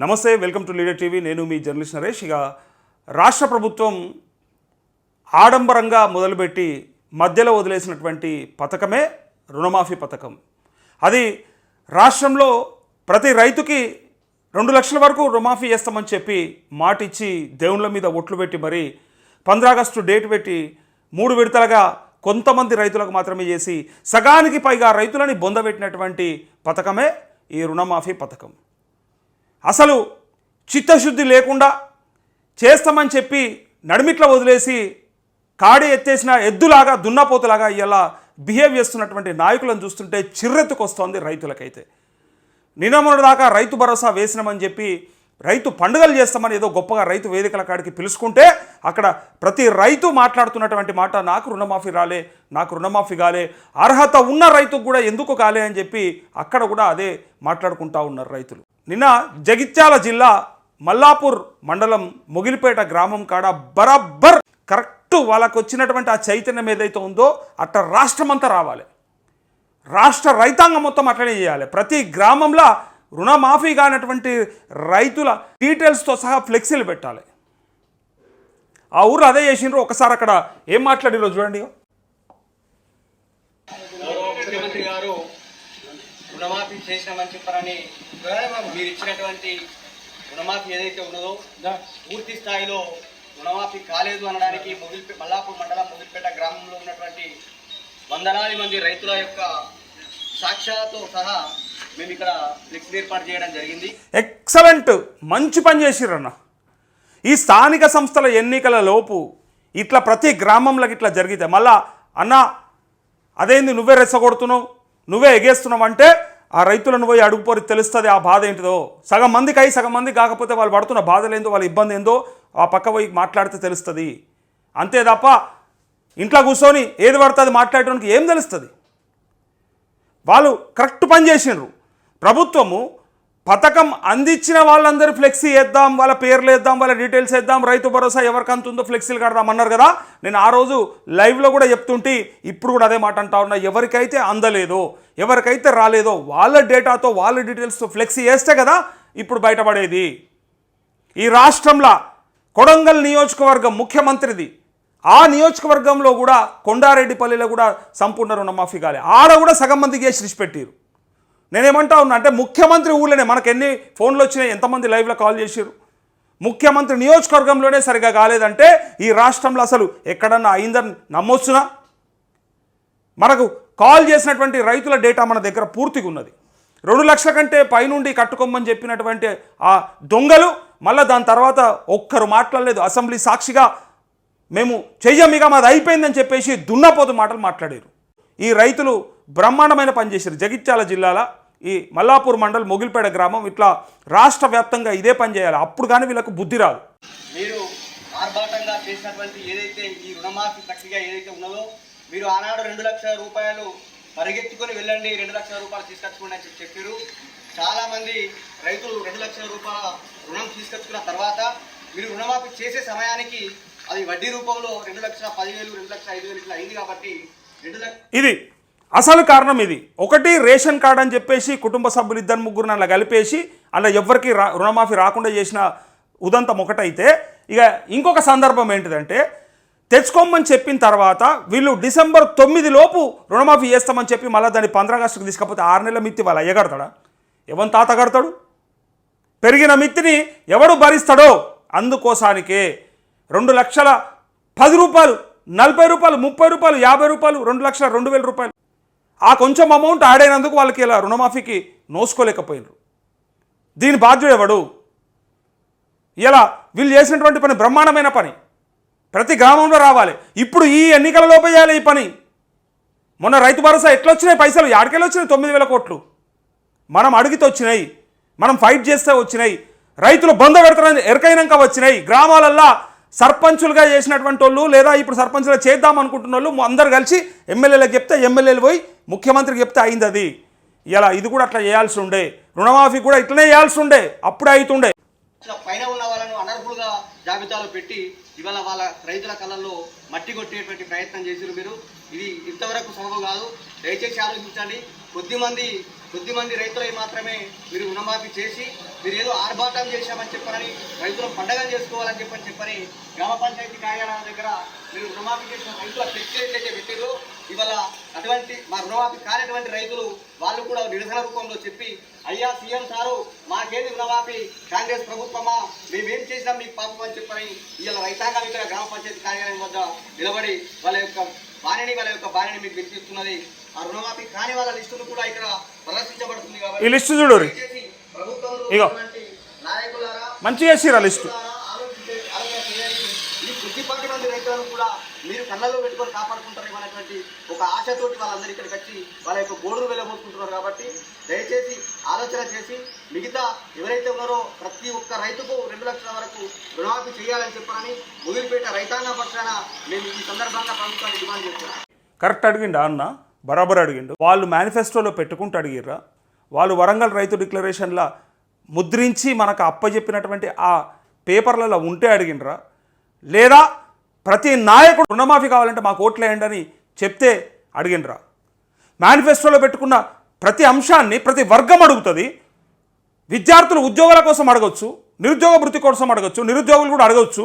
నమస్తే welcome to leader TV. నేను మీ journalist Naresh. ఇక రాష్ట్ర ప్రభుత్వం ఆడంబరంగా మొదలుపెట్టి మధ్యలో వదిలేసినటువంటి పథకమే రుణమాఫీ పథకం. అది రాష్ట్రంలో ప్రతి రైతుకి రెండు లక్షల వరకు రుణమాఫీ చేస్తామని చెప్పి మాట ఇచ్చి దేవుళ్ళ మీద ఒట్లు పెట్టి మరి పంద్రాగస్టు డేట్ పెట్టి మూడు విడతలుగా కొంతమంది రైతులకు మాత్రమే చేసి సగానికి పైగా రైతులని బొందబెట్టినటువంటి పథకమే ఈ రుణమాఫీ పథకం. అసలు చిత్తశుద్ధి లేకుండా చేస్తామని చెప్పి నడిమిట్ల వదిలేసి కాడి ఎత్తేసిన ఎద్దులాగా దున్నపోతులాగా ఇలా బిహేవ్ చేస్తున్నటువంటి నాయకులను చూస్తుంటే చిర్రెత్తుకొస్తోంది రైతులకైతే. నిన్న దాకా రైతు భరోసా వేసినామని చెప్పి రైతు పండుగలు చేస్తామని ఏదో గొప్పగా రైతు వేదికల కాడికి పిలుచుకుంటే అక్కడ ప్రతి రైతు మాట్లాడుతున్నటువంటి మాట నాకు రుణమాఫీ రాలే నాకు రుణమాఫీ కాలే అర్హత ఉన్న రైతుకు కూడా ఎందుకు కాలే అని చెప్పి అక్కడ కూడా అదే మాట్లాడుకుంటా ఉన్నారు రైతులు. నిన్న జగిత్యాల జిల్లా మల్లాపూర్ మండలం ముగిలిపేట గ్రామం కాడ బరాబర్ కరెక్ట్ వాళ్ళకు వచ్చినటువంటి ఆ చైతన్యం ఏదైతే ఉందో అట్ట రాష్ట్రమంతా రావాలి. రాష్ట్ర రైతాంగం మొత్తం అట్లనే చేయాలి. ప్రతి గ్రామంలో రుణమాఫీ కానటువంటి రైతుల డీటెయిల్స్తో సహా ఫ్లెక్సీలు పెట్టాలి. ఆ ఊరు అదే చేసిండ్రు. ఒకసారి అక్కడ ఏం మాట్లాడిరో చూడండి ముఖ్యమంత్రి గారు రుణమాఫీ చేసినామని చెప్పారని మీరు ఇచ్చినటువంటి రుణమాఫీ ఏదైతే ఉన్నదో పూర్తి స్థాయిలో రుణమాఫీ కాలేదు అనడానికి మొగిలిపే మల్లాపూర్ మండలం మొగిలిపేట గ్రామంలో ఉన్నటువంటి వందలాది మంది రైతుల యొక్క సాక్ష్యాలతో సహా మేము ఇక్కడ ఫ్లెక్సీ ఏర్పాటు చేయడం జరిగింది. ఎక్సలెంట్ మంచి పని చేసిర్రన్న ఈ స్థానిక సంస్థల ఎన్నికల లోపు ఇట్లా ప్రతి గ్రామంలోకి ఇట్లా జరిగితే మళ్ళా అన్న అదేంది నువ్వే రెచ్చగొడుతున్నావు? నువ్వే ఎగేస్తున్నావు అంటే ఆ రైతులను పోయి అడుగుపోరి తెలుస్తుంది ఆ బాధ ఏంటిదో? సగం మందికి అయి సగం మంది కాకపోతే వాళ్ళు పడుతున్న బాధలు ఏందో వాళ్ళ ఇబ్బంది ఏందో ఆ పక్క పోయి మాట్లాడితే తెలుస్తుంది. అంతే తప్ప ఇంట్లో కూర్చొని ఏది పడుతుంది మాట్లాడటానికి ఏం తెలుస్తుంది? వాళ్ళు కరెక్ట్ పని చేసిండ్రు ప్రభుత్వము పథకం అందించిన వాళ్ళందరూ ఫ్లెక్సీ వేద్దాం వాళ్ళ పేర్లు వేద్దాం వాళ్ళ డీటెయిల్స్ వేద్దాం రైతు భరోసా ఎవరికి అంత ఉందో ఫ్లెక్సీలు కడదాం అన్నారు కదా. నేను ఆ రోజు లైవ్లో కూడా చెప్తుంటే ఇప్పుడు కూడా అదే మాట అంటా ఉన్నా ఎవరికైతే అందలేదో ఎవరికైతే రాలేదో వాళ్ళ డేటాతో వాళ్ళ డీటెయిల్స్తో ఫ్లెక్సీ వేస్తే కదా ఇప్పుడు బయటపడేది. ఈ రాష్ట్రంలో కొడంగల్ నియోజకవర్గం ముఖ్యమంత్రిది. ఆ నియోజకవర్గంలో కూడా కొండారెడ్డిపల్లిలో కూడా సంపూర్ణ రుణమాఫీ కాలే. ఆడ కూడా సగం మందికి వేసి పెట్టారు నేనేమంటా ఉన్నా అంటే ముఖ్యమంత్రి ఊళ్ళోనే మనకు ఎన్ని ఫోన్లు వచ్చినాయి ఎంతమంది లైవ్లో కాల్ చేశారు ముఖ్యమంత్రి నియోజకవర్గంలోనే సరిగా కాలేదంటే ఈ రాష్ట్రంలో అసలు ఎక్కడన్నా అయిందని నమ్మొచ్చునా? మనకు కాల్ చేసినటువంటి రైతుల డేటా మన దగ్గర పూర్తిగా ఉన్నది. రెండు లక్షల కంటే పైనుండి కట్టుకోమని చెప్పినటువంటి ఆ దొంగలు మళ్ళీ దాని తర్వాత ఒక్కరు మాట్లాడలేదు. అసెంబ్లీ సాక్షిగా మేము చెయ్యమిగా మాది అయిపోయిందని చెప్పేసి దున్నపోతు మాటలు మాట్లాడారు. ఈ రైతులు బ్రహ్మాండమైన పనిచేశారు జగిత్యాల జిల్లాల ఈ మల్లాపూర్ మండల్ మొగిలిపేట గ్రామం ఇట్లా రాష్ట్ర వ్యాప్తంగా ఇదే పని చేయాలి. అప్పుడు కానీ వీళ్ళకు బుద్ధి రాదు. మీరు ఆర్భాటంగా చేసినటువంటి ఏదైతే ఈ రుణమాఫీ ప్రక్రియ ఏదైతే ఉన్నదో మీరు ఆనాడు రెండు లక్షల రూపాయలు పరిగెత్తుకొని వెళ్ళండి రెండు లక్షల రూపాయలు తీసుకొచ్చుకోండి అని చెప్పి చెప్పారు. చాలా మంది రైతులు రెండు లక్షల రూపాయల రుణం తీసుకొచ్చుకున్న తర్వాత మీరు రుణమాఫీ చేసే సమయానికి అది వడ్డీ రూపంలో రెండు లక్షల పదివేలు రెండు లక్షల ఐదు వేలు ఇట్లా అయింది కాబట్టి రెండు లక్ష ఇది అసలు కారణం ఇది. ఒకటి రేషన్ కార్డ్ అని చెప్పేసి కుటుంబ సభ్యులు ఇద్దరు ముగ్గురు అలా కలిపేసి అలా ఎవరికి రా రుణమాఫీ రాకుండా చేసిన ఉదంతం ఒకటైతే ఇక ఇంకొక సందర్భం ఏంటిదంటే తెచ్చుకోమని చెప్పిన తర్వాత వీళ్ళు డిసెంబర్ తొమ్మిది లోపు రుణమాఫీ చేస్తామని చెప్పి మళ్ళీ దాన్ని ఆగస్టుకు తీసుకపోతే ఆరు నెలల మిత్తి వాళ్ళు అయ్యగడతాడా ఎవరి తాత కడతాడు? పెరిగిన మిత్తిని ఎవడు భరిస్తాడో? అందుకోసానికే రెండు లక్షల పది రూపాయలు నలభై రూపాయలు ముప్పై రూపాయలు యాభై రూపాయలు రెండు లక్షల రెండు వేల రూపాయలు ఆ కొంచెం అమౌంట్ యాడ్ అయినందుకు వాళ్ళకి ఇలా రుణమాఫీకి నోసుకోలేకపోయినారు దీని బాధ్యుడు ఎవడు? ఇలా వీళ్ళు చేసినటువంటి పని బ్రహ్మాండమైన పని. ప్రతి గ్రామంలో రావాలి. ఇప్పుడు ఈ ఎన్నికలలోపే చేయాలి ఈ పని. మొన్న రైతు భరోసా ఎట్లా వచ్చినాయి పైసలు? యాడికెళ్ళి వచ్చినాయి తొమ్మిది వేల కోట్లు. మనం అడిగితే వచ్చినాయి మనం ఫైట్ చేస్తే వచ్చినాయి. రైతులు బంద పెడతారని ఎరకైనాక వచ్చినాయి. గ్రామాలల్లో సర్పంచులుగా చేసినటువంటి వాళ్ళు లేదా ఇప్పుడు సర్పంచులుగా చేద్దాం అనుకుంటున్న వాళ్ళు అందరు కలిసి ఎమ్మెల్యేలకు చెప్తే ఎమ్మెల్యేలు పోయి ముఖ్యమంత్రికి చెప్తే అయింది అది. ఇలా ఇది కూడా అట్లా చేయాల్సి ఉండే. రుణమాఫీ కూడా ఇట్లనే చేయాల్సి ఉండే. అప్పుడే అవుతుండే పైన ఉన్న వాళ్ళను అనర్హులుగా జాబితాలో పెట్టి ఇవాళ వాళ్ళ రైతుల కళ్ళల్లో మట్టి కొట్టేటువంటి ప్రయత్నం చేశారు మీరు. ఇది ఇంతవరకు సబబు కాదు. దయచేసి ఆలోచించండి. కొద్దిమంది కొద్దిమంది రైతులకి మాత్రమే మీరు రుణమాఫీ చేసి మీరు ఏదో ఆర్భాటం చేశామని చెప్పని రైతులు పండగ చేసుకోవాలని చెప్పని చెప్పని గ్రామ పంచాయతీ కార్యాలయాల దగ్గర మీరు రుణమాఫీ చేసిన రైతుల ఫ్లెక్సీ ఏదైతే పెట్టిరో ఇవాళ అటువంటి మా రుణమాఫీ కానిటువంటి రైతులు వాళ్ళు కూడా నిరసన రూపంలో చెప్పి అయ్యా సీఎం సారు మాకేది రుణమాఫీ? కాంగ్రెస్ ప్రభుత్వమా? మేమేం చేసినాం మీకు పాపం అని చెప్పని ఇవాళ రైతాంగం ఇక్కడ గ్రామ పంచాయతీ కార్యాలయం వద్ద నిలబడి వాళ్ళ యొక్క బాణిని వాళ్ళ యొక్క బాణిని మీకు వినిపిస్తున్నది. ఆ రుణమాఫీ కాని వాళ్ళ లిస్టులు కూడా ఇక్కడ ప్రదర్శించబడుతుంది ఈ కాబట్టి లిస్టు చూడు ప్రభుత్వంలో నాయకులారా మంచిగా వేసిరా లిస్టు. ఈ కొద్దిపాటి మంది రైతులను కూడా మీరు కళ్ళలో పెట్టుకొని కాపాడుకుంటారేమో అనేటువంటి ఒక ఆశతోటి వాళ్ళందరూ ఇక్కడికి వచ్చి వాళ్ళ యొక్క గోడును వెళ్ళబోతుంటున్నారు కాబట్టి దయచేసి ఆలోచన చేసి మిగతా ఎవరైతే ఉన్నారో ప్రతి ఒక్క రైతుకు రెండు లక్షల వరకు రుణమాఫీ చేయాలని చెప్పాలని ముగిలిపేట రైతాంగ పక్షాన మేము ఈ సందర్భంగా ప్రభుత్వాన్ని డిమాండ్ చేస్తున్నాం. కరెక్ట్ అడిగిండు అన్న? బరాబర్ అడిగిండు. వాళ్ళు మేనిఫెస్టోలో పెట్టుకుంటూ అడిగిర్రా? వాళ్ళు వరంగల్ రైతు డిక్లరేషన్ల ముద్రించి మనకు అప్పజెప్పినటువంటి ఆ పేపర్లలో ఉంటే అడిగినరా లేదా ప్రతి నాయకుడు రుణమాఫీ కావాలంటే మాకు ఓట్లేయండి అని చెప్తే అడిగినరా మేనిఫెస్టోలో పెట్టుకున్న ప్రతి అంశాన్ని ప్రతి వర్గం అడుగుతుంది. విద్యార్థులు ఉద్యోగాల కోసం అడగవచ్చు నిరుద్యోగ వృత్తి కోసం అడగచ్చు నిరుద్యోగులు కూడా అడగవచ్చు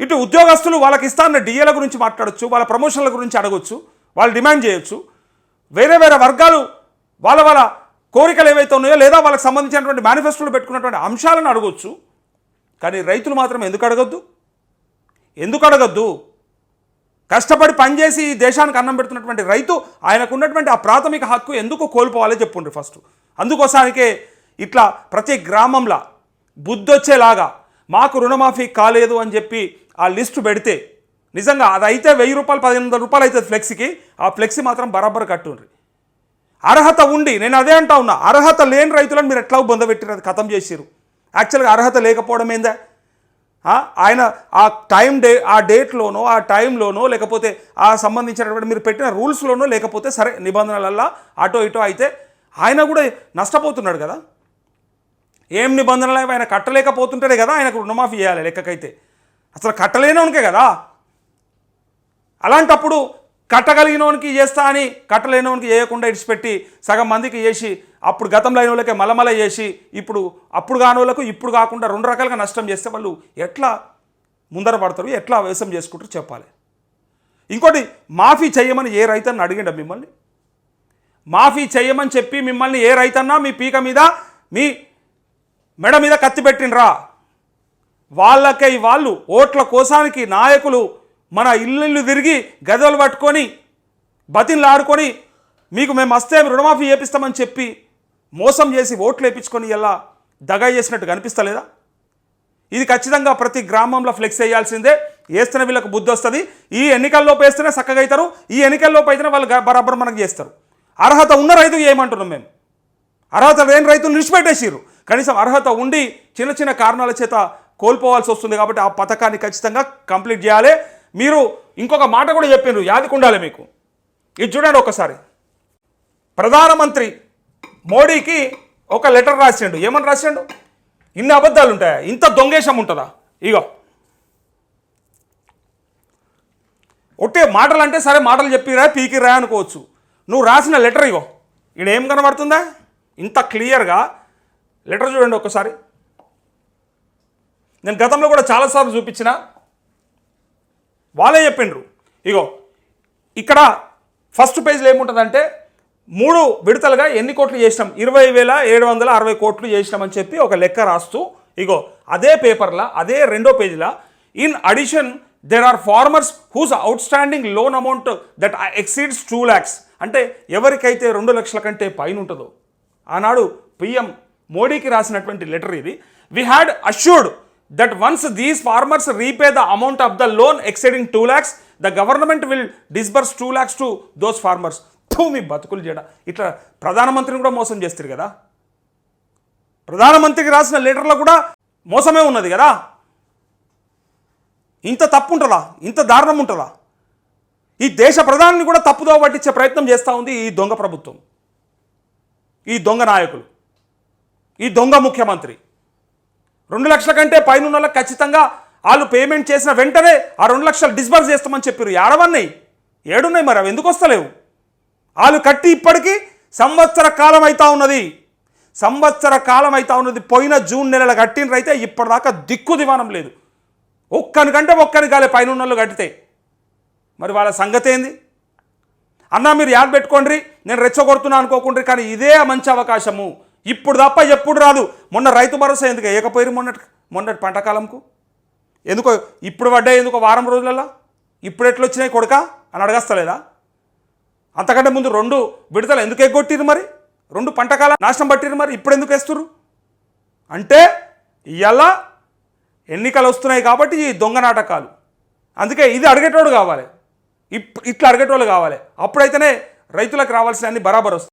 ఇటు ఉద్యోగస్తులు వాళ్ళకి ఇస్తాన్న డిఏల గురించి మాట్లాడచ్చు వాళ్ళ ప్రమోషన్ల గురించి అడగచ్చు వాళ్ళు డిమాండ్ చేయొచ్చు. వేరే వేరే వర్గాలు వాళ్ళ వాళ్ళ కోరికలు ఏవైతే ఉన్నాయో లేదా వాళ్ళకి సంబంధించినటువంటి మేనిఫెస్టోలో పెట్టుకున్నటువంటి అంశాలను అడగొచ్చు. కానీ రైతులు మాత్రం ఎందుకు అడగద్దు? ఎందుకు అడగద్దు? కష్టపడి పనిచేసి ఈ దేశానికి అన్నం పెడుతున్నటువంటి రైతు ఆయనకు ఉన్నటువంటి ఆ ప్రాథమిక హక్కు ఎందుకు కోల్పోవాలో చెప్పుండ్రి ఫస్ట్. అందుకోసానికే ఇట్లా ప్రతి గ్రామంలో బుద్ధొచ్చేలాగా మాకు రుణమాఫీ కాలేదు అని చెప్పి ఆ లిస్టు పెడితే నిజంగా అది అయితే వెయ్యి రూపాయలు పదిహేను వందల రూపాయలు అవుతుంది ఫ్లెక్సీకి ఆ ఫ్లెక్సీ మాత్రం బరాబర్ కట్టుండ్రి. అర్హత ఉండి నేను అదే అంటా ఉన్నా అర్హత లేని రైతులను మీరు ఎట్లా బొందబెట్టిరు అది ఖతం చేసిరు యాక్చువల్గా అర్హత లేకపోవడం ఏందా? ఆయన ఆ టైం డే ఆ డేట్లోనో ఆ టైంలోనో లేకపోతే ఆ సంబంధించినటువంటి మీరు పెట్టిన రూల్స్లోనో లేకపోతే సరే నిబంధనలల్లా అటో ఇటో అయితే ఆయన కూడా నష్టపోతున్నాడు కదా. ఏం నిబంధనలు ఆయన కట్టలేకపోతుంటేనే కదా ఆయనకు రుణమాఫీ చేయాలి లెక్కకైతే. అసలు కట్టలేనోనికే కదా. అలాంటప్పుడు కట్టగలిగినోనికి చేస్తా అని కట్టలేనోనికి చేయకుండా ఇడిచిపెట్టి సగం మందికి చేసి అప్పుడు గతంలో అయిన వాళ్ళకే మలమల చేసి ఇప్పుడు అప్పుడు కాని వాళ్ళకు ఇప్పుడు కాకుండా రెండు రకాలుగా నష్టం చేస్తే వాళ్ళు ఎట్లా ముందర పడతారు ఎట్లా వ్యవసాయం చేసుకుంటారు చెప్పాలి. ఇంకోటి మాఫీ చేయమని ఏ రైతన్న అడిగిండ మిమ్మల్ని? మాఫీ చేయమని చెప్పి మిమ్మల్ని ఏ రైతన్నా మీ పీక మీద మీ మెడ మీద కత్తి పెట్టినరా వాళ్ళకై వాళ్ళు ఓట్ల కోసానికి నాయకులు మన ఇల్లు తిరిగి గదలు పట్టుకొని బతిన్లాడుకొని మీకు మేము వస్తే రుణమాఫీ చేపిస్తామని చెప్పి మోసం చేసి ఓట్లు వేయించుకొని ఇలా దగా చేసినట్టు కనిపిస్తలేదా? ఇది ఖచ్చితంగా ప్రతి గ్రామంలో ఫ్లెక్స్ వేయాల్సిందే వేస్తున్న వీళ్ళకు బుద్ధి వస్తుంది. ఈ ఎన్నికల్లోపు వేస్తేనే చక్కగా అవుతారు. ఈ ఎన్నికల్లోపు అయితేనే వాళ్ళు బరాబర్ మనకు చేస్తారు. అర్హత ఉన్న రైతు ఏమంటున్నాం మేము? అర్హత లేని రైతులు నిలిచిపెట్టేసారు కనీసం అర్హత ఉండి చిన్న చిన్న కారణాల చేత కోల్పోవాల్సి వస్తుంది కాబట్టి ఆ పథకాన్ని ఖచ్చితంగా కంప్లీట్ చేయాలి. మీరు ఇంకొక మాట కూడా చెప్పిండ్రు యాదికుండాలి మీకు. ఇది చూడండి ఒకసారి. ప్రధానమంత్రి మోడీకి ఒక లెటర్ రాసిండు. ఏమని రాసిండు? ఇన్ని అబద్ధాలు ఉంటాయా? ఇంత దొంగేశం ఉంటుందా? ఇగో. ఒట్టే మాటలు అంటే సరే మాటలు చెప్పిరా పీకిరా అనుకోవచ్చు. నువ్వు రాసిన లెటర్ ఇగో. ఈడ ఏం కనబడుతుందా? ఇంత క్లియర్గా లెటర్ చూడండి ఒకసారి. నేను గతంలో కూడా చాలాసార్లు చూపించిన. వాళ్ళే చెప్పిండ్రు. ఇగో ఇక్కడ ఫస్ట్ పేజ్లో ఏముంటుందంటే మూడు విడతలుగా ఎన్ని కోట్లు చేసినాం? ఇరవై వేల ఏడు వందల అరవై కోట్లు చేసినామని చెప్పి ఒక లెక్క రాస్తూ ఇగో అదే పేపర్లో అదే రెండో పేజీలో in addition there are farmers whose outstanding loan amount that exceeds two lakhs అంటే ఎవరికైతే రెండు లక్షల కంటే పైన ఉంటుందో ఆనాడు పిఎం మోడీకి రాసినటువంటి లెటర్ ఇది. We had assured that once these farmers repay the amount of the loan exceeding two lakhs the government will disburse two lakhs to those farmers థూ మీ బతుకులు చేయడం ఇట్లా ప్రధానమంత్రిని కూడా మోసం చేస్తారు కదా. ప్రధానమంత్రికి రాసిన లెటర్లో కూడా మోసమే ఉన్నది కదా. ఇంత తప్పు ఉంటుందా? ఇంత దారుణం ఉంటుందా? ఈ దేశ ప్రధానిని కూడా తప్పుదో పట్టించే ప్రయత్నం చేస్తూ ఉంది ఈ దొంగ ప్రభుత్వం. ఈ దొంగ నాయకులు. ఈ దొంగ ముఖ్యమంత్రి. రెండు లక్షల కంటే పైన వాళ్ళకి ఖచ్చితంగా వాళ్ళు పేమెంట్ చేసిన వెంటనే ఆ రెండు లక్షలు డిస్బర్స్ చేస్తామని చెప్పారు ఏడవన్నాయి. ఏడున్నాయి మరి అవి ఎందుకు వస్తలేవు? వాళ్ళు కట్టి ఇప్పటికీ సంవత్సర కాలం అవుతా ఉన్నది. సంవత్సర కాలం అవుతా ఉన్నది. పోయిన జూన్ నెలల కట్టినరైతే ఇప్పటిదాకా దిక్కు దివానం లేదు. ఒక్కనికంటే ఒక్కని కాలే పైన వాళ్ళు కట్టితే. మరి వాళ్ళ సంగతి ఏంది? అన్నా మీరు యాడ్ పెట్టుకోండి నేను రెచ్చగొడుతున్నా అనుకోకుండా కానీ ఇదే మంచి అవకాశము. ఇప్పుడు తప్ప ఎప్పుడు రాదు. మొన్న రైతు భరోసా ఎందుకు వేయకపోయారు మొన్నటి మొన్నటి పంట కాలంకు? ఎందుకో ఇప్పుడు పడ్డాయి ఎందుకో వారం రోజులలో ఇప్పుడు ఎట్లా వచ్చినాయి కొడుక? అని అడగస్తలేదా? అంతకంటే ముందు రెండు విడతలు ఎందుకు ఎగ్గొట్టిరు మరి? రెండు పంటకాల నాశనం పట్టిరు మరి? ఇప్పుడు ఎందుకు వేస్తురు అంటే ఇవాళ ఎన్నికలు వస్తున్నాయి కాబట్టి ఈ దొంగ నాటకాలు. అందుకే ఇది అడిగేటోడు కావాలి. ఇప్ ఇట్లా అడిగేటోళ్ళు కావాలి. అప్పుడైతేనే రైతులకు రావాల్సిన అన్ని బరాబర్ వస్తుంది